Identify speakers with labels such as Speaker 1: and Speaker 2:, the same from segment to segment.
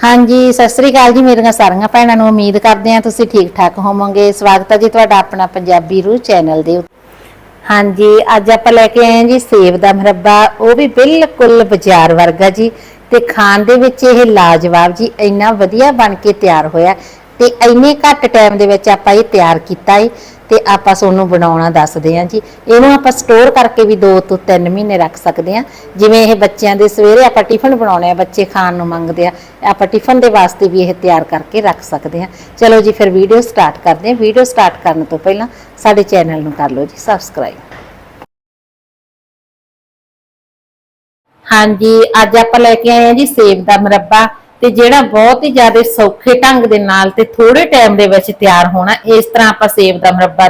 Speaker 1: ਹਾਂਜੀ, ਸਤਿ ਸ੍ਰੀ ਅਕਾਲ ਜੀ ਮੇਰੀਆਂ ਸਾਰੀਆਂ ਭੈਣਾਂ ਨੂੰ। ਉਮੀਦ ਕਰਦੇ ਹਾਂ ਤੁਸੀਂ ਠੀਕ ਠਾਕ ਹੋਵੋਗੇ। ਸਵਾਗਤ ਹੈ ਜੀ ਤੁਹਾਡਾ ਆਪਣਾ ਪੰਜਾਬੀ ਰੂ ਚੈਨਲ ਦੇ ਉੱਤੇ। ਹਾਂਜੀ, ਅੱਜ ਆਪਾਂ ਲੈ ਕੇ ਆਏ ਹਾਂ ਜੀ ਸੇਬ ਦਾ ਮੁਰੱਬਾ। ਉਹ ਵੀ ਬਿਲਕੁਲ ਬਾਜ਼ਾਰ ਵਰਗਾ ਜੀ। ਤੇ ਖਾਣ ਦੇ ਵਿੱਚ ਇਹ ਲਾਜਵਾਬ ਜੀ ਇੰਨਾ ਵਧੀਆ ਬਣ ਕੇ ਤਿਆਰ ਹੋਇਆ। ਤੇ ਇੰਨੇ ਘੱਟ ਟਾਈਮ ਦੇ ਵਿੱਚ ਆਪਾਂ ਇਹ ਤਿਆਰ ਕੀਤਾ ਹੈ ਤੇ ਆਪਾਂ ਤੁਹਾਨੂੰ ਬਣਾਉਣਾ ਦੱਸਦੇ ਹਾਂ ਜੀ। ਇਹਨੂੰ ਆਪਾਂ ਸਟੋਰ ਕਰਕੇ ਵੀ 2 ਤੋਂ 3 ਮਹੀਨੇ ਰੱਖ ਸਕਦੇ ਹਾਂ ਜਿਵੇਂ ਇਹ ਬੱਚਿਆਂ ਦੇ ਸਵੇਰੇ ਆਪਾਂ ਟਿਫਨ ਬਣਾਉਣੇ ਆ, ਬੱਚੇ ਖਾਣ ਨੂੰ ਮੰਗਦੇ ਆ, ਆਪਾਂ ਟਿਫਨ ਦੇ ਵਾਸਤੇ ਵੀ ਇਹ ਤਿਆਰ ਕਰਕੇ ਰੱਖ ਸਕਦੇ ਹਾਂ ਚਲੋ ਜੀ, ਫਿਰ ਵੀਡੀਓ ਸਟਾਰਟ ਕਰਦੇ ਹਾਂ ਵੀਡੀਓ ਸਟਾਰਟ ਕਰਨ ਤੋਂ ਪਹਿਲਾਂ ਸਾਡੇ ਚੈਨਲ ਨੂੰ ਕਰ ਲਓ ਜੀ ਸਬਸਕ੍ਰਾਈਬ ਹਾਂਜੀ, ਅੱਜ ਆਪਾਂ ਲੈ ਕੇ ਆਏ ਹਾਂ ਜੀ ਸੇਬ ਦਾ ਮੁਰੱਬਾ। ਤੇ ਜਿਹੜਾ ਬਹੁਤ ਹੀ ਜ਼ਿਆਦਾ ਸੌਖੇ ਢੰਗ ਦੇ ਨਾਲ ਤੇ ਥੋੜੇ ਟਾਈਮ ਦੇ ਵਿੱਚ ਤਿਆਰ ਹੋਣਾ ਇਸ ਤਰ੍ਹਾਂ ਆਪਾਂ ਸੇਬ ਦਾ ਮਰੱਬਾ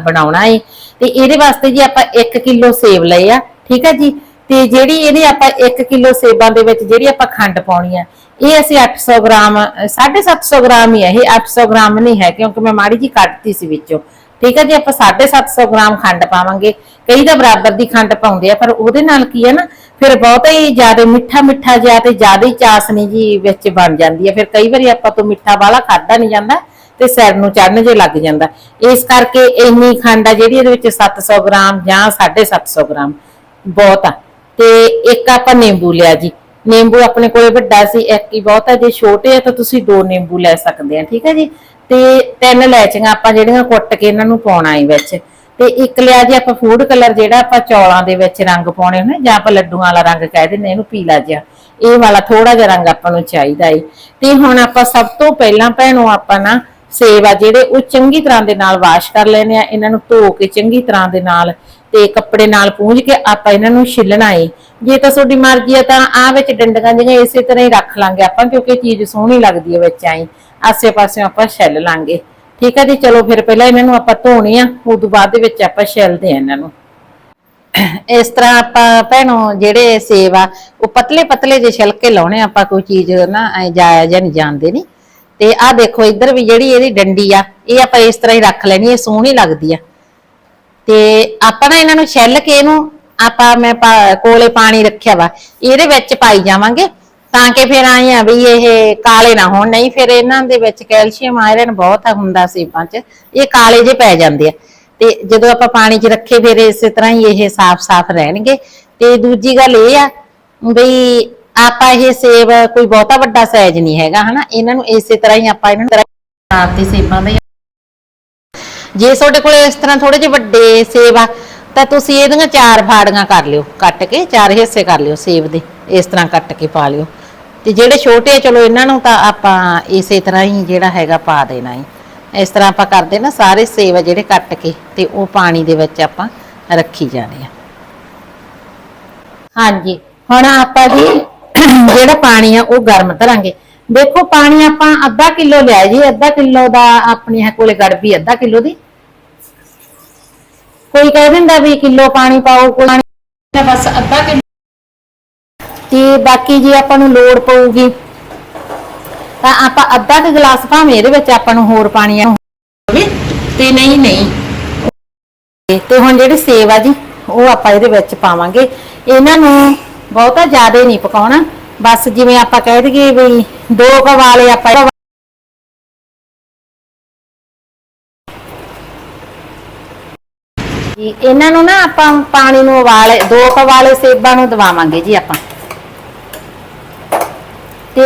Speaker 1: ਬਣਾਉਣਾ ਹੈ ਤੇ ਇਹਦੇ ਵਾਸਤੇ ਜੀ ਆਪਾਂ 1 ਕਿਲੋ ਸੇਬ ਲਏ ਆ ਠੀਕ ਆ ਜੀ? ਤੇ ਜਿਹੜੀ ਇਹਦੇ ਆਪਾਂ 1 ਕਿਲੋ ਸੇਬਾਂ ਦੇ ਵਿੱਚ ਜਿਹੜੀ ਆਪਾਂ ਖੰਡ ਪਾਉਣੀ ਆ ਇਹ ਅਸੀਂ 800 ਗ੍ਰਾਮ ਅਹ, 750 ਗ੍ਰਾਮ ਹੀ ਹੈ ਇਹ 800 ਗ੍ਰਾਮ ਨਹੀਂ ਹੈ ਕਿਉਂਕਿ ਮੈਂ ਮਾੜੀ ਜੀ ਕੱਟਤੀ ਸੀ ਵਿੱਚੋਂ। ਠੀਕ ਹੈ ਜੀ, ਆਪਾਂ 750 ਗ੍ਰਾਮ ਖੰਡ ਪਾਵਾਂਗੇ। ਕਈ ਤਾਂ ਬਰਾਬਰ ਦੀ ਖੰਡ ਪਾਉਂਦੇ ਆ, ਪਰ ਉਹਦੇ ਨਾਲ ਕੀ ਹੈ ਨਾ, ਫਿਰ ਬਹੁਤਾ ਹੀ ਜ਼ਿਆਦਾ ਮਿੱਠਾ ਮਿੱਠਾ ਜਿਹਾ ਤੇ ਜ਼ਿਆਦਾ ਹੀ ਚਾਸਨੀ ਜੀ ਵਿੱਚ ਬਣ ਜਾਂਦੀ ਹੈ ਫਿਰ ਕਈ ਵਾਰੀ ਆਪਾਂ ਤੋਂ ਮਿੱਠਾ ਵਾਲਾ ਖਾਦਾ ਨਹੀਂ ਜਾਂਦਾ ਤੇ ਸਿਰ ਨੂੰ ਚੜਨ ਜੇ ਲੱਗ ਜਾਂਦਾ। ਇਸ ਕਰਕੇ ਇੰਨੀ ਖੰਡ ਆ ਜਿਹੜੀ ਇਹਦੇ ਵਿੱਚ 700 ਗ੍ਰਾਮ ਜਾਂ 750 ਗ੍ਰਾਮ ਬਹੁਤ ਆ। ਤੇ ਇੱਕ ਆਪਾਂ ਨਿੰਬੂ ਲਿਆ ਜੀ। ਨਿੰਬੂ ਆਪਣੇ ਕੋਲੇ ਵੱਡਾ ਸੀ, ਇੱਕ ਹੀ ਬਹੁਤ ਹੈ ਜੇ ਛੋਟੇ ਆ ਤਾਂ ਤੁਸੀਂ ਦੋ ਨਿੰਬੂ ਲੈ ਸਕਦੇ ਆ, ਠੀਕ ਆ ਜੀ? ਤੇ ਤਿੰਨ ਲੈਚੀਆਂ ਆਪਾਂ ਜਿਹੜੀਆਂ ਕੁੱਟ ਕੇ ਇਹਨਾਂ ਨੂੰ ਪਾਉਣਾ ਹੈ ਵਿੱਚ। ਤੇ ਇੱਕ ਲਿਆ ਜੀ ਆਪਾਂ ਫੂਡ ਕਲਰ ਜਿਹੜਾ ਆਪਾਂ ਚੌਲਾਂ ਦੇ ਵਿੱਚ ਰੰਗ ਪਾਉਣੇ ਹੁੰਦੇ ਜਾਂ ਆਪਾਂ ਲੱਡੂਆਂ ਵਾਲਾ ਰੰਗ ਕਹਿ ਦਿੰਦੇ ਇਹਨੂੰ ਪੀਲਾ ਜਿਹਾ। ਇਹ ਵਾਲਾ ਥੋੜਾ ਜਿਹਾ ਰੰਗ ਆਪਾਂ ਨੂੰ ਚਾਹੀਦਾ ਏ ਤੇ ਹੁਣ ਆਪਾਂ ਸਭ ਤੋਂ ਪਹਿਲਾਂ ਭੈਣੋ ਆਪਾਂ ਨਾ ਸੇਬ ਆ ਜਿਹੜੇ ਉਹ ਚੰਗੀ ਤਰ੍ਹਾਂ ਦੇ ਨਾਲ ਵਾਸ਼ ਕਰ ਲੈਣੇ ਆ, ਇਹਨਾਂ ਨੂੰ ਧੋ ਕੇ ਚੰਗੀ ਤਰ੍ਹਾਂ ਦੇ ਨਾਲ ਤੇ ਕੱਪੜੇ ਨਾਲ ਪੂੰਝ ਕੇ ਆਪਾਂ ਇਹਨਾਂ ਨੂੰ ਛਿੱਲਣਾ ਏ। ਜੇ ਤਾਂ ਤੁਹਾਡੀ ਮਰਜ਼ੀ ਆ ਤਾਂ ਆ ਵਿੱਚ ਡੰਡੀਆਂ ਜਿਹੀਆਂ ਇਸੇ ਤਰ੍ਹਾਂ ਹੀ ਰੱਖ ਲਾਂਗੇ ਆਪਾਂ ਕਿਉਂਕਿ ਚੀਜ਼ ਸੋਹਣੀ ਲੱਗਦੀ ਹੈ ਵਿੱਚ ਆਈ। ਆਸੇ ਪਾਸੇ ਆਪਾਂ ਛਿੱਲ ਲਾਂਗੇ। ਠੀਕ ਹੈ ਜੀ ਚਲੋ ਫਿਰ ਪਹਿਲਾਂ ਇਹਨਾਂ ਨੂੰ ਆਪਾਂ ਧੋਣੇ ਆ ਉਦੋਂ ਬਾਅਦ ਦੇ ਵਿੱਚ ਆਪਾਂ ਛਿੱਲਦੇ ਆ ਇਹਨਾਂ ਨੂੰ। ਇਸ ਤਰ੍ਹਾਂ ਆਪਾਂ ਭੈਣੋ ਜਿਹੜੇ ਸੇਬ ਆ ਉਹ ਪਤਲੇ ਪਤਲੇ ਜਿਹੇ ਛਿਲਕੇ ਲਾਉਣੇ ਆ, ਆਪਾਂ ਕੋਈ ਚੀਜ਼ ਨਾ ਐ ਜਾਇਆ ਜਾਂ ਨਹੀਂ ਜਾਣਦੇ ਨਹੀਂ ਤੇ ਆਹ ਦੇਖੋ ਇੱਧਰ ਵੀ ਜਿਹੜੀ ਇਹਦੀ ਡੰਡੀ ਆ ਇਹ ਆਪਾਂ ਇਸ ਤਰ੍ਹਾਂ ਹੀ ਰੱਖ ਲੈਣੀ ਇਹ ਸੋਹਣੀ ਲੱਗਦੀ ਆ। ਤੇ ਆਪਾਂ ਨਾ ਇਹਨਾਂ ਨੂੰ ਛਿੱਲ ਕੇ ਇਹਨੂੰ ਆਪਾਂ ਮੈਂ ਪਾ- ਕੋਲੇ ਪਾਣੀ ਰੱਖਿਆ ਵਾ, ਇਹਦੇ ਵਿੱਚ ਪਾਈ ਜਾਵਾਂਗੇ, ਤਾਂ ਕਿ ਫਿਰ ਆਏ ਆ ਵੀ ਇਹ ਕਾਲੇ ਨਾ ਹੋਣ, ਨਹੀਂ ਫਿਰ ਇਹਨਾਂ ਦੇ ਵਿੱਚ ਕੈਲਸ਼ੀਅਮ ਆਇਰਨ ਬਹੁਤ ਹੁੰਦਾ ਸੇਬਾਂ 'ਚ, ਇਹ ਕਾਲੇ ਜੇ ਪੈ ਜਾਂਦੇ ਆ। ਤੇ ਜਦੋਂ ਆਪਾਂ ਪਾਣੀ 'ਚ ਰੱਖੇ, ਫਿਰ ਇਸੇ ਤਰ੍ਹਾਂ ਹੀ ਇਹ ਸਾਫ਼-ਸਾਫ਼ ਰਹਿਣਗੇ। ਤੇ ਦੂਜੀ ਗੱਲ ਇਹ ਆ ਬਈ ਆਪਾਂ ਇਹ ਸੇਬ ਕੋਈ ਬਹੁਤਾ ਵੱਡਾ ਸਾਈਜ਼ ਨਹੀਂ ਹੈਗਾ, ਹਨਾ? ਇਹਨਾਂ ਨੂੰ ਇਸੇ ਤਰ੍ਹਾਂ ਹੀ ਆਪਾਂ ਇਹਨਾਂ ਨੂੰ ਆਰਤੀ ਸੇਬਾਂ ਦੇ ਜੇ ਤੁਹਾਡੇ ਕੋਲ ਇਸ ਤਰ੍ਹਾਂ ਥੋੜੇ ਜਿਹੇ ਵੱਡੇ ਸੇਬ ਆ ਤਾਂ ਤੁਸੀਂ ਇਹਦੀਆਂ ਚਾਰ ਫਾੜੀਆਂ ਕਰ ਲਿਓ, ਕੱਟ ਕੇ ਚਾਰ ਹਿੱਸੇ ਕਰ ਲਿਓ ਸੇਬ ਦੇ, ਇਸ ਤਰ੍ਹਾਂ ਕੱਟ ਕੇ ਪਾ ਲਿਓ। ਤੇ ਜਿਹੜੇ ਛੋਟੇ ਚਲੋ ਇਹਨਾਂ ਨੂੰ ਤਾਂ ਆਪਾਂ ਇਸੇ ਤਰ੍ਹਾਂ ਹੀ ਜਿਹੜਾ ਹੈਗਾ ਪਾ ਦੇਣਾ ਹੈ ਇਸ ਤਰ੍ਹਾਂ ਆਪਾਂ ਕਰਦੇ ਨਾ, ਸਾਰੇ ਸੇਬ ਆ ਜਿਹੜੇ ਕੱਟ ਕੇ ਤੇ ਉਹ ਪਾਣੀ ਦੇ ਵਿੱਚ ਆਪਾਂ ਰੱਖੀ ਜਾਣੇ ਆ। ਹਾਂਜੀ, ਹੁਣ ਆਪਾਂ ਜੀ ਜਿਹੜਾ ਪਾਣੀ ਆ, ਉਹ ਗਰਮ ਕਰਾਂਗੇ। ਦੇਖੋ, ਪਾਣੀ ਆਪਾਂ ਅੱਧਾ ਕਿਲੋ ਲਿਆ ਜੀ, ਅੱਧਾ ਕਿਲੋ ਦਾ ਆਪਣੀ ਹੈ ਕੋਲੇ ਗੜਬੀ, ਅੱਧਾ ਕਿਲੋ ਦੀ। ਕੋਈ ਕਹਿ ਦਿੰਦਾ ਵੀ ਕਿਲੋ ਪਾਣੀ ਪਾਓ, ਕੋਈ ਪਾਣੀ ਬਸ ਅੱਧਾ ਕਿਲੋ। ਤੇ ਬਾਕੀ ਜੇ ਆਪਾਂ ਨੂੰ ਲੋੜ ਪਊਗੀ, ਤਾਂ ਆਪਾਂ ਅੱਧਾ ਕੁ ਗਲਾਸ ਭਾਵੇਂ ਇਹਦੇ ਵਿੱਚ ਆਪਾਂ ਨੂੰ ਹੋਰ ਪਾਣੀ ਆ। ਹੋਵੇ ਤੇ ਨਹੀਂ ਨਹੀਂ। ਤੇ ਹੁਣ ਜਿਹੜੇ ਸੇਬ ਆ ਜੀ, ਉਹ ਆਪਾਂ ਇਹਦੇ ਵਿੱਚ ਪਾਵਾਂਗੇ। ਇਹਨਾਂ ਨੂੰ ਬਹੁਤਾ ਜ਼ਿਆਦਾ ਨਹੀਂ ਪਕਾਉਣਾ। ਬਸ ਜਿਵੇਂ ਆਪਾਂ ਕਹਿ ਦਈਏ ਵੀ ਦੋ ਕਵਾਲੇ ਆਪਾਂ ਜੀ, ਇਹਨਾਂ ਨੂੰ ਨਾ ਆਪਾਂ ਪਾਣੀ ਨੂੰ ਉਬਾਲੇ, ਦੋ ਕੁ ਸੇਬਾਂ ਨੂੰ ਦਵਾਵਾਂਗੇ ਜੀ ਆਪਾਂ। ਤੇ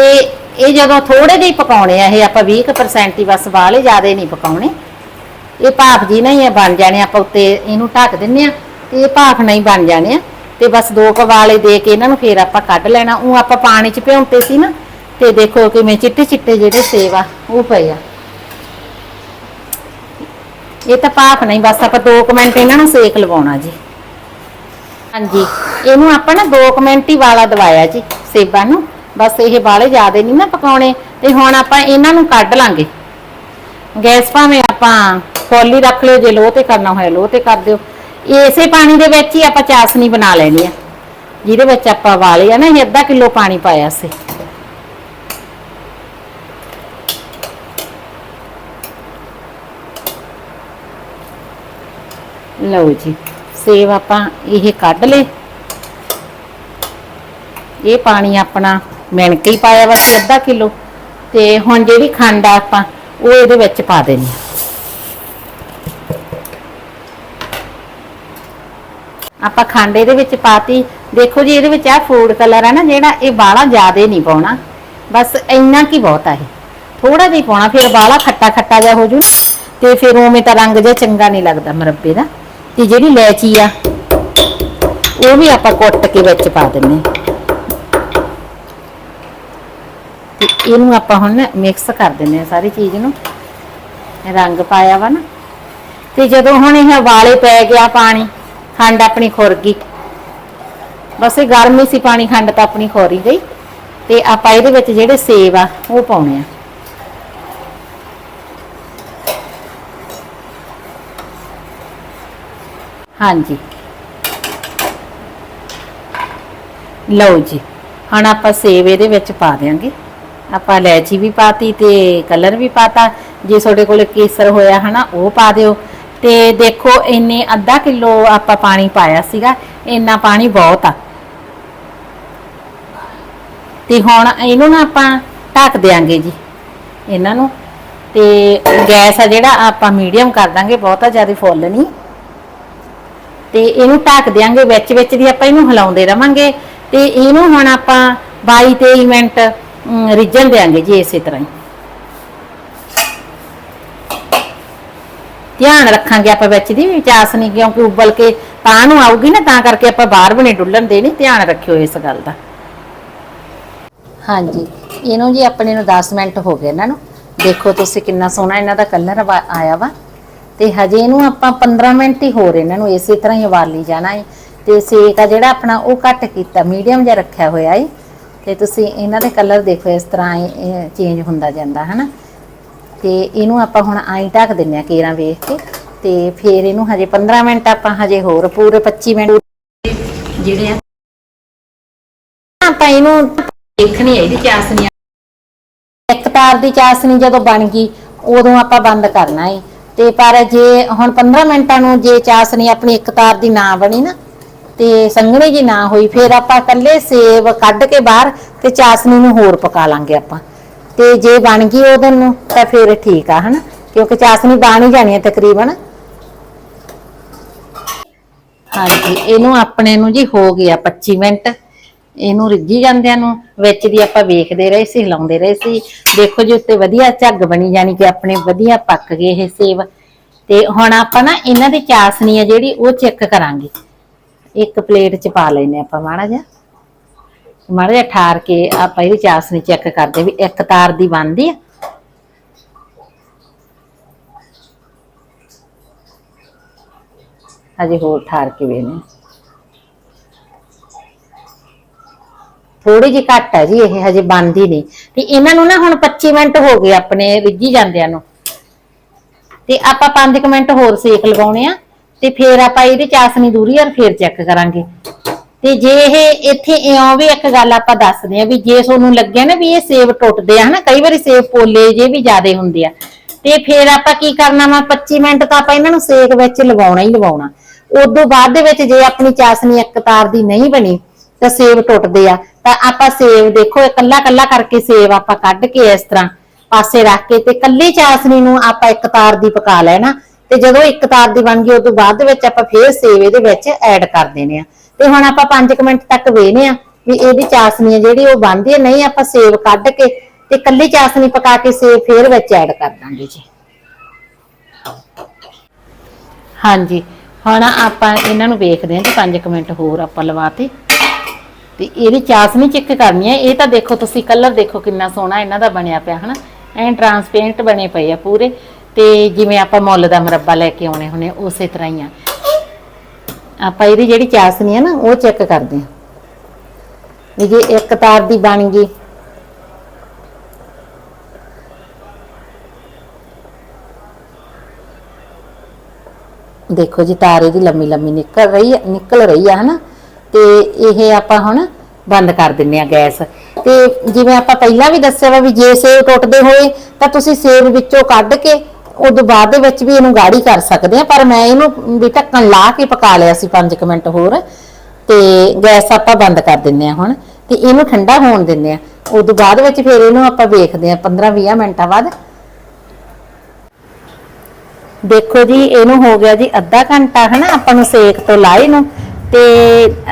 Speaker 1: ਇਹ ਜਦੋਂ ਥੋੜੇ ਜਿਹੇ ਹੀ ਪਕਾਉਣੇ ਆ, ਇਹ ਆਪਾਂ 20% ਹੀ ਬਸ ਵਾਲੇ ਜ਼ਿਆਦਾ ਨਹੀਂ ਪਕਾਉਣੇ। ਇਹ ਭਾਫ ਜੀ ਨਹੀਂ ਹੈ ਬਣ ਜਾਣੇ ਆਪਾਂ ਉੱਤੇ ਇਹਨੂੰ ਢੱਕ ਦਿੰਨੇ ਆ, ਤੇ ਇਹ ਭਾਫ ਨਹੀਂ ਬਣ ਜਾਣੇ ਆ। ਤੇ ਬਸ ਦੋ ਕਵਾਲੇ ਦੇ ਕੇ ਇਹਨਾਂ ਨੂੰ ਫੇਰ ਆਪਾਂ ਕੱਢ ਲੈਣਾ। ਉਹ ਆਪਾਂ ਪਾਣੀ 'ਚ ਭਿਉਂਤੇ ਸੀ ਨਾ, ਤੇ ਦੇਖੋ ਕਿਵੇਂ ਚਿੱਟੇ ਚਿੱਟੇ ਜਿਹੜੇ ਸੇਬ ਆ, ਉਹ ਪਏ ਆ। ਇਹ ਤਾਂ ਭਾਫ ਨਹੀਂ, ਬਸ ਆਪਾਂ 2 ਮਿੰਟ ਇਹਨਾਂ ਨੂੰ ਸੇਕ ਲਵਾਉਣਾ ਜੀ। ਹਾਂਜੀ, ਇਹਨੂੰ ਆਪਾਂ ਨਾ 2 ਮਿੰਟ ਹੀ ਵਾਲਾ ਦਵਾਇਆ ਜੀ, ਸੇਬਾਂ ਨੂੰ। ਬਸ ਇਹ ਵਾਲੇ ਜ਼ਿਆਦੇ ਨਹੀਂ ਨਾ ਪਕਾਉਣੇ, ਤੇ ਹੁਣ ਆਪਾਂ ਇਹਨਾਂ ਨੂੰ ਕੱਢ ਲਾਂਗੇ। ਗੈਸ ਭਾਵੇਂ ਆਪਾਂ ਖੋਲੀ ਰੱਖ ਲਿਓ, ਜੇ ਲੋਹ ਤੇ ਕਰਨਾ ਹੋਇਆ ਲੋਹ ਤੇ ਕਰ ਦਿਓ। ਇਸੇ ਪਾਣੀ ਦੇ ਵਿੱਚ ਹੀ ਆਪਾਂ ਚਾਸਨੀ ਬਣਾ ਲੈਣੀ ਆ। ਜਿਹਦੇ ਵਿੱਚ ਆਪਾਂ ਵਾਲੇ ਆ ਨਾ, ਇਹ ਅੱਧਾ ਕਿਲੋ ਪਾਣੀ ਪਾਇਆ ਸੀ। ਲਓ ਜੀ, ਸੇਬ ਆਪਾਂ ਇਹ ਕੱਢ ਲੇ ਇਹ ਪਾਣੀ ਆਪਣਾ ਮਿਣ ਕੇ ਹੀ ਪਾਇਆ ਵਾ ਸੀ ਅੱਧਾ ਕਿਲੋ। ਤੇ ਹੁਣ ਜਿਹੜੀ ਖੰਡ ਆ ਆਪਾਂ, ਉਹ ਇਹਦੇ ਵਿੱਚ ਪਾ ਦੇਣੀ ਆਪਾਂ ਖੰਡ ਇਹਦੇ ਵਿੱਚ ਪਾਤੀ। ਦੇਖੋ ਜੀ, ਇਹਦੇ ਵਿੱਚ ਆ ਫੂਡ ਕਲਰ ਆ ਨਾ, ਜਿਹੜਾ ਇਹ ਬਾਲਾ ਜ਼ਿਆਦੇ ਨਹੀਂ ਪਾਉਣਾ। ਬਸ ਇੰਨਾ ਕੀ ਬਹੁਤ ਆ ਇਹ। ਥੋੜਾ ਜਿਹਾ ਪਾਉਣਾ, ਫਿਰ ਬਾਲਾ ਖੱਟਾ ਖੱਟਾ ਜਿਹਾ ਹੋ ਜੂ ਤੇ ਫਿਰ ਉਵੇਂ ਤਾਂ ਰੰਗ ਜਿਹਾ ਚੰਗਾ ਨਹੀਂ ਲੱਗਦਾ ਮਰੱਬੇ ਦਾ। ਤੇ ਜਿਹੜੀ ਲੈਚੀ ਆ, ਉਹ ਵੀ ਆਪਾਂ ਕੁੱਟ ਕੇ ਵਿੱਚ ਪਾ ਦਿੰਨੇ ਆ। ਤੇ ਇਹਨੂੰ ਆਪਾਂ ਹੁਣ ਮਿਕਸ ਕਰ ਦਿੰਨੇ ਆ ਸਾਰੀ ਚੀਜ਼ ਨੂੰ। ਰੰਗ ਪਾਇਆ ਵਾ ਨਾ। ਤੇ ਜਦੋਂ ਹੁਣ ਇਹ ਵਾਲੇ ਪੈ ਗਿਆ ਪਾਣੀ, ਖੰਡ ਆਪਣੀ ਖੁਰ ਗਈ। ਬਸ ਇਹ ਗਰਮ ਹੀ ਸੀ, ਪਾਣੀ ਖੰਡ ਤਾਂ ਆਪਣੀ ਖੋਰੀ ਗਈ। ਤੇ ਆਪਾਂ ਇਹਦੇ ਵਿੱਚ ਜਿਹੜੇ ਸੇਬ ਆ, ਉਹ ਪਾਉਣੇ ਆ। ਹਾਂਜੀ। ਲਓ ਜੀ, ਹੁਣ ਆਪਾਂ ਸੇਬ ਇਹਦੇ ਵਿੱਚ ਪਾ ਦਿਆਂਗੇ। ਆਪਾਂ ਇਲਾਇਚੀ ਵੀ ਪਾਤੀ ਤੇ ਕਲਰ ਵੀ ਪਾਤਾ। ਜੇ ਤੁਹਾਡੇ ਕੋਲ ਕੇਸਰ ਹੋਇਆ ਹਨਾ, ਉਹ ਪਾ ਦਿਓ। ਤੇ ਦੇਖੋ, ਇੰਨੇ ਅੱਧਾ ਕਿਲੋ ਆਪਾਂ ਪਾਣੀ ਪਾਇਆ ਸੀਗਾ, ਇੰਨਾ ਪਾਣੀ ਬਹੁਤ ਆ। ਤੇ ਹੁਣ ਇਹਨੂੰ ਨਾ ਆਪਾਂ ਢੱਕ ਦਿਆਂਗੇ ਜੀ, ਇਹਨਾਂ ਨੂੰ। ਤੇ ਗੈਸ ਆ ਜਿਹੜਾ, ਆਪਾਂ ਮੀਡੀਅਮ ਕਰ ਦਾਂਗੇ, ਬਹੁਤਾ ਜ਼ਿਆਦਾ ਫੁੱਲ ਨਹੀਂ। ਤੇ ਇਹਨੂੰ ਢੱਕ ਦਿਆਂਗੇ, ਵਿੱਚ ਵਿੱਚ ਦੀ ਆਪਾਂ ਇਹਨੂੰ ਹਿਲਾਉਂਦੇ ਰਵਾਂਗੇ। ਤੇ ਇਹਨੂੰ ਹੁਣ ਆਪਾਂ 22 23 ਮਿੰਟ ਰਿੱਝਣ ਦਿਆਂਗੇ ਜੀ ਇਸੇ ਤਰ੍ਹਾਂ ਹੀ। ਧਿਆਨ ਰੱਖਾਂਗੇ ਆਪਾਂ ਵਿੱਚ ਦੀ ਵੀ ਚਾਸਨੀ ਕਿਉਂਕਿ ਉਬਲ ਕੇ ਤਾਂ ਨੂੰ ਆਊਗੀ ਨਾ, ਤਾਂ ਕਰਕੇ ਆਪਾਂ ਬਾਹਰ ਵੀ ਬਣੇ ਡੁੱਲਣ ਦੇਣੀ। ਧਿਆਨ ਰੱਖਿਓ ਇਸ ਗੱਲ ਦਾ। ਹਾਂਜੀ, ਇਹਨੂੰ ਜੀ ਆਪਣੇ ਨੂੰ 10 ਮਿੰਟ ਹੋ ਗਏ ਇਹਨਾਂ ਨੂੰ। ਦੇਖੋ ਤੁਸੀਂ ਕਿੰਨਾ ਸੋਹਣਾ ਇਹਨਾਂ ਦਾ ਕਲਰ ਆਇਆ ਵਾ। ਤੇ ਹਜੇ ਇਹਨੂੰ ਆਪਾਂ 15 ਮਿੰਟ ਹੀ ਹੋਰ ਇਹਨਾਂ ਨੂੰ ਇਸੇ ਤਰ੍ਹਾਂ ਹੀ ਉਬਾਲੀ ਜਾਣਾ ਹੈ ਤੇ ਸੇਕ ਆ ਜਿਹੜਾ ਆਪਣਾ, ਉਹ ਘੱਟ ਕੀਤਾ, ਮੀਡੀਅਮ ਜਿਹਾ ਰੱਖਿਆ ਹੋਇਆ ਹੈ ਤੇ ਤੁਸੀਂ ਇਹਨਾਂ ਦੇ ਕਲਰ ਦੇਖੋ, ਇਸ ਤਰ੍ਹਾਂ ਚੇਂਜ ਹੁੰਦਾ ਜਾਂਦਾ, ਹਨਾ? ਤੇ ਇਹਨੂੰ ਆਪਾਂ ਹੁਣ ਆਈ ਢੱਕ ਦਿੰਨੇ ਆ ਕੇਰਾਂ ਵੇਖ ਕੇ। ਤੇ ਫਿਰ ਇਹਨੂੰ ਹਜੇ 15 ਮਿੰਟ ਆਪਾਂ ਹਜੇ ਹੋਰ, ਪੂਰੇ 25 ਮਿੰਟ ਜਿਹੜੇ ਆ, ਆਪਾਂ ਇਹਨੂੰ ਦੇਖਣੀ ਹੈ ਇਹਦੀ ਚਾਸਨੀ। ਇੱਕ ਤਾਰ ਦੀ ਚਾਸਨੀ ਜਦੋਂ ਬਣ ਗਈ, ਉਦੋਂ ਆਪਾਂ ਬੰਦ ਕਰਨਾ ਹੈ ਤੇ ਪਰ ਜੇ ਹੁਣ 15 ਮਿੰਟਾਂ ਨੂੰ ਜੇ ਚਾਸਨੀ ਆਪਣੀ ਇੱਕ ਤਾਰ ਦੀ ਨਾ ਬਣੀ ਨਾ, ਤੇ ਸੰਘਣੀ ਜੀ ਨਾ ਹੋਈ, ਫਿਰ ਆਪਾਂ ਇਕੱਲੇ ਸੇਬ ਕੱਢ ਕੇ ਬਾਹਰ ਤੇ ਚਾਸਨੀ ਨੂੰ ਹੋਰ ਪਕਾ ਲਾਂਗੇ ਆਪਾਂ। ਤੇ ਜੇ ਬਣ ਗਈ ਉਹਦੇ ਨੂੰ, ਤਾਂ ਫਿਰ ਠੀਕ ਆ, ਹਨਾ? ਕਿਉਂਕਿ ਚਾਸਨੀ ਬਣ ਹੀ ਜਾਣੀ ਹੈ ਤਕਰੀਬਨ। ਹਾਂਜੀ, ਇਹਨੂੰ ਆਪਣੇ ਨੂੰ ਜੀ ਹੋ ਗਿਆ 25 ਮਿੰਟ। ਇਹਨੂੰ ਰਿੱਝੀ ਜਾਂਦਿਆਂ ਨੂੰ, ਵਿੱਚ ਦੀ ਆਪਾਂ ਵੇਖਦੇ ਰਹੇ ਸੀ, ਹਿਲਾਉਂਦੇ ਰਹੇ ਸੀ। ਦੇਖੋ ਜੀ, ਉੱਤੇ ਵਧੀਆ ਝੱਗ ਬਣੀ ਜਾਣੀ ਕਿ ਆਪਣੇ ਵਧੀਆ ਪੱਕ ਗਏ ਇਹ ਸੇਬ। ਤੇ ਹੁਣ ਆਪਾਂ ਨਾ ਇਹਨਾਂ ਦੀ ਚਾਸਨੀ ਆ ਜਿਹੜੀ, ਉਹ ਚੈੱਕ ਕਰਾਂਗੇ। ਇੱਕ ਪਲੇਟ ਚ ਪਾ ਲੈਨੇ ਆਪਾਂ, ਮਾੜਾ ਜਿਹਾ। ਮਾੜਾ ਜਿਹਾ ਠਾਰ ਕੇ ਆਪਾਂ ਇਹਦੀ ਚਾਸਨੀ ਚੈੱਕ ਕਰਦੇ ਵੀ ਇੱਕ ਤਾਰ ਦੀ ਬਣਦੀ ਆ। ਹਜੇ ਹੋਰ ਠਾਰ ਕੇ ਵੇਨੇ ਥੋੜੀ ਜਿਹੀ ਘੱਟ ਹੈ ਜੀ, ਇਹ ਹਜੇ ਬਣਦੀ ਨਹੀਂ। ਤੇ ਇਹਨਾਂ ਨੂੰ ਨਾ ਹੁਣ 25 ਮਿੰਟ ਹੋ ਗਏ ਆਪਣੇ ਰਿੱਝੀ ਜਾਂਦਿਆਂ ਨੂੰ। ਤੇ ਆਪਾਂ 5 ਮਿੰਟ ਹੋਰ ਸੇਕ ਲਗਾਉਣੇ ਆ, ਤੇ ਫੇਰ ਆਪਾਂ ਇਹਦੀ ਚਾਸਨੀ ਦੂਰੀ ਔਰ ਫਿਰ ਚੈੱਕ ਕਰਾਂਗੇ। ਤੇ ਜੇ ਇਹ ਇੱਥੇ ਇਉਂ ਵੀ ਇੱਕ ਗੱਲ ਆਪਾਂ ਦੱਸਦੇ ਆ ਵੀ ਜੇ ਤੁਹਾਨੂੰ ਲੱਗਿਆ ਨਾ ਵੀ ਇਹ ਸੇਬ ਟੁੱਟਦੇ ਆ, ਹਨਾ, ਕਈ ਵਾਰੀ ਸੇਬ ਪੋਲੇ ਜੇ ਵੀ ਜ਼ਿਆਦੇ ਹੁੰਦੇ ਆ। ਤੇ ਫੇਰ ਆਪਾਂ ਕੀ ਕਰਨਾ ਵਾ 25 ਮਿੰਟ ਤਾਂ ਆਪਾਂ ਇਹਨਾਂ ਨੂੰ ਸੇਕ ਵਿੱਚ ਲਵਾਉਣਾ ਹੀ ਲਵਾਉਣਾ ਉਦੋਂ ਬਾਅਦ ਦੇ ਵਿੱਚ ਜੇ ਆਪਣੀ ਚਾਸਨੀ ਇੱਕ ਤਾਰ ਦੀ ਨਹੀਂ ਬਣੀ ਤਾਂ ਸੇਬ ਟੁੱਟਦੇ ਆ। ਤਾਂ ਆਪਾਂ ਸੇਬ ਦੇਖੋ ਇਕੱਲਾ ਇਕੱਲਾ ਕਰਕੇ ਸੇਬ ਆਪਾਂ ਕੱਢ ਕੇ ਇਸ ਤਰ੍ਹਾਂ ਪਾਸੇ ਰੱਖ ਕੇ ਤੇ ਕੱਲੀ ਚਾਸਨੀ ਨੂੰ ਆਪਾਂ ਇੱਕ ਤਾਰ ਦੀ ਪਕਾ ਲੈਣਾ ਤੇ ਜਦੋਂ ਇੱਕ ਤਾਰ ਦੀ ਬਣ ਗਈ, ਉਦੋਂ ਬਾਅਦ ਵਿੱਚ ਆਪਾਂ ਫੇਰ ਸੇਬ ਇਹਦੇ ਵਿੱਚ ਐਡ ਕਰ ਦੇਣੇ ਆ। ਤੇ ਹੁਣ ਆਪਾਂ 5 ਮਿੰਟ ਤੱਕ ਵੇਨੇ ਆ ਵੀ ਇਹਦੀ ਚਾਸਨੀ ਆ ਜਿਹੜੀ ਉਹ ਬਣਦੀ ਹੈ, ਨਹੀਂ ਆਪਾਂ ਸੇਬ ਕੱਢ ਕੇ ਤੇ ਕੱਲੀ ਚਾਸਨੀ ਪਕਾ ਕੇ ਸੇਬ ਫੇਰ ਵਿੱਚ ਐਡ ਕਰ ਦਾਂਗੇ ਜੀ। ਹਾਂਜੀ, ਹੁਣ ਆਪਾਂ ਇਹਨਾਂ ਨੂੰ ਵੇਖਦੇ ਹਾਂ ਜੀ 5 ਮਿੰਟ ਹੋਰ ਆਪਾਂ ਲਵਾਤੇ। ਤੇ ਇਹਦੀ ਚਾਸਨੀ ਚੈੱਕ ਕਰਨੀ ਹੈ। ਇਹ ਤਾਂ ਦੇਖੋ ਤੁਸੀਂ ਕਲਰ ਦੇਖੋ ਕਿੰਨਾ ਸੋਹਣਾ ਇਹਨਾਂ ਦਾ ਬਣਿਆ ਪਿਆ, ਹਨਾ? ਐਂ ਟਰਾਂਸਪੇਰੈਂਟ ਬਣੇ ਪਏ ਆ ਪੂਰੇ। ਤੇ ਜਿਵੇਂ ਆਪਾਂ ਮੁੱਲ ਦਾ ਮੁਰੱਬਾ ਲੈ ਕੇ ਆਉਣੇ ਹੁੰਨੇ ਉਸੇ ਤਰ੍ਹਾਂ ਹੀ ਆ। ਆਪਾਂ ਇਹਦੀ ਜਿਹੜੀ ਚਾਸਨੀ ਆ ਨਾ, ਉਹ ਚੈੱਕ ਕਰਦੇ ਹਾਂ। ਵੀ ਜੇ ਇੱਕ ਤਾਰ ਦੀ ਬਣ ਗਈ। ਦੇਖੋ ਜੀ, ਤਾਰ ਇਹਦੀ ਲੰਮੀ ਲੰਮੀ ਨਿਕਲ ਰਹੀ ਨਿਕਲ ਰਹੀ ਆ, ਹਨਾ? ਤੇ ਇਹ ਆਪਾਂ ਹੁਣ ਬੰਦ ਕਰ ਦਿੰਨੇ ਆ ਗੈਸ। ਤੇ ਜਿਵੇਂ ਆਪਾਂ ਪਹਿਲਾਂ ਵੀ ਦੱਸਿਆ ਵਾ ਵੀ ਜੇ ਸੇਬ ਟੁੱਟਦੇ ਹੋਏ, ਤਾਂ ਤੁਸੀਂ ਸੇਬ ਵਿੱਚੋਂ ਕੱਢ ਕੇ ਉਦੋਂ ਬਾਅਦ ਦੇ ਵਿੱਚ ਵੀ ਇਹਨੂੰ ਗਾੜੀ ਕਰ ਸਕਦੇ ਆ, ਪਰ ਮੈਂ ਇਹਨੂੰ ਵੀ ਢੱਕਣ ਲਾ ਕੇ ਪਕਾ ਲਿਆ ਸੀ 5 ਮਿੰਟ ਹੋਰ। ਤੇ ਗੈਸ ਆਪਾਂ ਬੰਦ ਕਰ ਦਿੰਨੇ ਆ ਹੁਣ, ਤੇ ਇਹਨੂੰ ਠੰਡਾ ਹੋਣ ਦਿੰਨੇ ਆ। ਉਦੋਂ ਬਾਅਦ ਵਿੱਚ ਫਿਰ ਇਹਨੂੰ ਆਪਾਂ ਵੇਖਦੇ ਆ 15-20 ਮਿੰਟਾਂ ਬਾਅਦ। ਦੇਖੋ ਜੀ, ਇਹਨੂੰ ਹੋ ਗਿਆ ਜੀ ਅੱਧਾ ਘੰਟਾ, ਹਨਾ? ਆਪਾਂ ਨੂੰ ਸੇਕ ਤੋਂ ਲਾਏ ਨੂੰ ਤੇ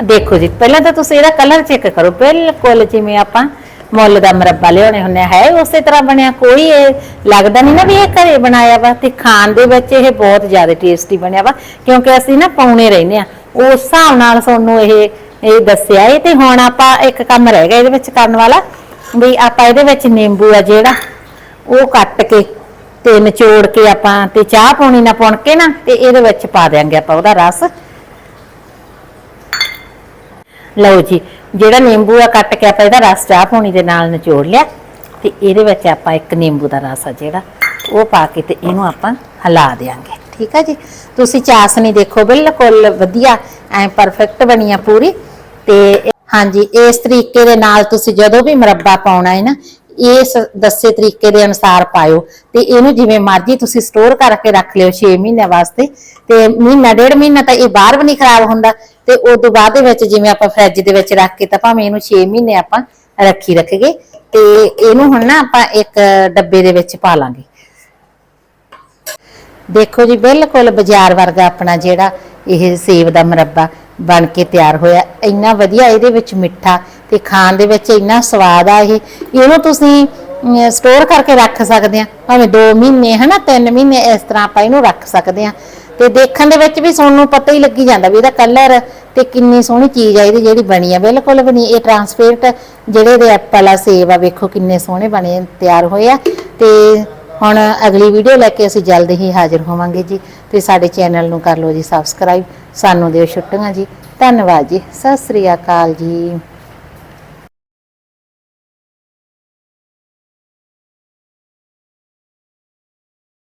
Speaker 1: ਦੇਖੋ ਜੀ ਪਹਿਲਾਂ ਤਾਂ ਤੁਸੀਂ ਇਹਦਾ ਕਲਰ ਚੈੱਕ ਕਰੋ। ਬਿਲਕੁਲ ਜਿਵੇਂ ਆਪਾਂ ਮੁੱਲ ਦਾ ਮੁਰੱਬਾ ਲਿਆਉਣੇ ਹੁੰਦੇ ਆ, ਹੈ ਉਸੇ ਤਰ੍ਹਾਂ ਬਣਿਆ। ਕੋਈ ਇਹ ਲੱਗਦਾ ਨਹੀਂ ਨਾ ਵੀ ਇਹ ਘਰੇ ਬਣਾਇਆ ਵਾ ਤੇ ਖਾਣ ਦੇ ਵਿੱਚ ਇਹ ਬਹੁਤ ਜ਼ਿਆਦਾ ਟੇਸਟੀ ਬਣਿਆ ਵਾ ਕਿਉਂਕਿ ਅਸੀਂ ਨਾ ਪਾਉਣੇ ਰਹਿੰਦੇ ਆ। ਉਸ ਹਿਸਾਬ ਨਾਲ ਤੁਹਾਨੂੰ ਇਹ ਇਹ ਦੱਸਿਆ ਇਹ ਤੇ ਹੁਣ ਆਪਾਂ ਇੱਕ ਕੰਮ ਰਹਿ ਗਿਆ ਇਹਦੇ ਵਿੱਚ ਕਰਨ ਵਾਲਾ ਵੀ ਆਪਾਂ ਇਹਦੇ ਵਿੱਚ ਨਿੰਬੂ ਆ ਜਿਹੜਾ ਉਹ ਕੱਟ ਕੇ ਤੇ ਨਿਚੋੜ ਕੇ ਆਪਾਂ ਤੇ ਚਾਹ ਪਾਉਣੀ ਨਾ ਪੁਣ ਕੇ ਨਾ ਤੇ ਇਹਦੇ ਵਿੱਚ ਪਾ ਦਿਆਂਗੇ ਆਪਾਂ ਉਹਦਾ ਰਸ। ਲਓ ਜੀ, ਜਿਹੜਾ ਨਿੰਬੂ ਆ ਕੱਟ ਕੇ ਆਪਾਂ ਇਹਦਾ ਰਸ ਚਾਹ ਪਾਉਣੀ ਦੇ ਨਾਲ ਨਿਚੋੜ ਲਿਆ ਤੇ ਇਹਦੇ ਵਿੱਚ ਆਪਾਂ ਇੱਕ ਨਿੰਬੂ ਦਾ ਰਸ ਆ ਜਿਹੜਾ, ਉਹ ਪਾ ਕੇ ਤੇ ਇਹਨੂੰ ਆਪਾਂ ਹਿਲਾ ਦੇਾਂਗੇ ਠੀਕ ਆ ਜੀ? ਤੁਸੀਂ ਚਾਸਨੀ ਦੇਖੋ, ਬਿਲਕੁਲ ਵਧੀਆ, ਐ ਪਰਫੈਕਟ ਬਣੀ ਆ ਪੂਰੀ। ਤੇ ਹਾਂਜੀ, ਇਸ ਤਰੀਕੇ ਦੇ ਨਾਲ ਤੁਸੀਂ ਜਦੋਂ ਵੀ ਮੁਰੱਬਾ ਪਾਉਣਾ ਹੈ ਨਾ, ਇਸ ਦੱਸੇ ਤਰੀਕੇ ਦੇ ਅਨੁਸਾਰ ਪਾਇਓ। ਤੇ ਇਹਨੂੰ ਜਿਵੇਂ ਮਰਜ਼ੀ ਤੁਸੀਂ ਸਟੋਰ ਕਰਕੇ ਰੱਖ ਲਿਓ 6 ਮਹੀਨਿਆਂ ਵਾਸਤੇ। ਤੇ ਮਹੀਨਾ, ਡੇਢ ਮਹੀਨਾ ਤਾਂ ਇਹ ਬਾਹਰ ਵੀ ਨਹੀਂ ਖਰਾਬ ਹੁੰਦਾ। ਤੇ ਉਸ ਬਾਅਦ ਦੇ ਵਿੱਚ ਜਿਵੇਂ ਆਪਾਂ ਫ੍ਰਿਜ ਦੇ ਵਿੱਚ ਰੱਖ ਕੇ ਤਾਂ ਭਾਵੇਂ ਇਹਨੂੰ 6 ਮਹੀਨੇ ਆਪਾਂ ਰੱਖੀ ਰੱਖਗੇ ਤੇ ਇਹਨੂੰ ਹੁਣ ਨਾ ਆਪਾਂ ਇੱਕ ਡੱਬੇ ਦੇ ਵਿੱਚ ਪਾ ਲਾਂਗੇ। ਦੇਖੋ ਜੀ, ਬਿਲਕੁਲ ਬਾਜ਼ਾਰ ਵਰਗਾ ਆਪਣਾ ਜਿਹੜਾ ਇਹ ਸੇਬ ਦਾ ਮੁਰੱਬਾ ਬਣ ਕੇ ਤਿਆਰ ਹੋਇਆ। ਇੰਨਾ ਵਧੀਆ ਇਹਦੇ ਵਿੱਚ ਮਿੱਠਾ ਤੇ ਖਾਣ ਦੇ ਵਿੱਚ ਇੰਨਾ ਸਵਾਦ ਆ ਇਹ। ਇਹਨੂੰ ਤੁਸੀਂ ਸਟੋਰ ਕਰਕੇ ਰੱਖ ਸਕਦੇ ਆ। ਭਾਵੇਂ 2 ਮਹੀਨੇ, ਹਨਾ 3 ਮਹੀਨੇ ਇਸ ਤਰ੍ਹਾਂ ਆਪਾਂ ਇਹਨੂੰ ਰੱਖ ਸਕਦੇ ਆ। ਤੇ ਦੇਖਣ ਦੇ ਵਿੱਚ ਵੀ ਤੁਹਾਨੂੰ ਪਤਾ ਹੀ ਲੱਗੀ ਜਾਂਦਾ ਵੀ ਇਹਦਾ ਕਲਰ ਤੇ ਕਿੰਨੀ ਸੋਹਣੀ ਚੀਜ਼ ਆ, ਇਹਦੀ ਜਿਹੜੀ ਬਣੀ ਆ। ਬਿਲਕੁਲ ਵੀ ਨਹੀਂ, ਇਹ ਟਰਾਂਸਪੇਰੈਂਟ ਜਿਹੜੇ ਇਹਦੇ ਐਪਲ ਆ ਸੇਬ ਆ, ਵੇਖੋ ਕਿੰਨੇ ਸੋਹਣੇ ਬਣੇ, ਤਿਆਰ ਹੋਏ ਆ। ਤੇ ਹੁਣ ਅਗਲੀ ਵੀਡੀਓ ਲੈ ਕੇ ਅਸੀਂ ਜਲਦ ਹੀ ਹਾਜ਼ਰ ਹੋਵਾਂਗੇ ਜੀ। ਤੇ ਸਾਡੇ ਚੈਨਲ ਨੂੰ ਕਰ ਲਓ ਜੀ ਸਬਸਕ੍ਰਾਈਬ ਸਾਨੂੰ ਦਿਓ ਛੁੱਟੀਆਂ ਜੀ। ਧੰਨਵਾਦ ਜੀ। ਸਤਿ ਸ੍ਰੀ ਅਕਾਲ ਜੀ।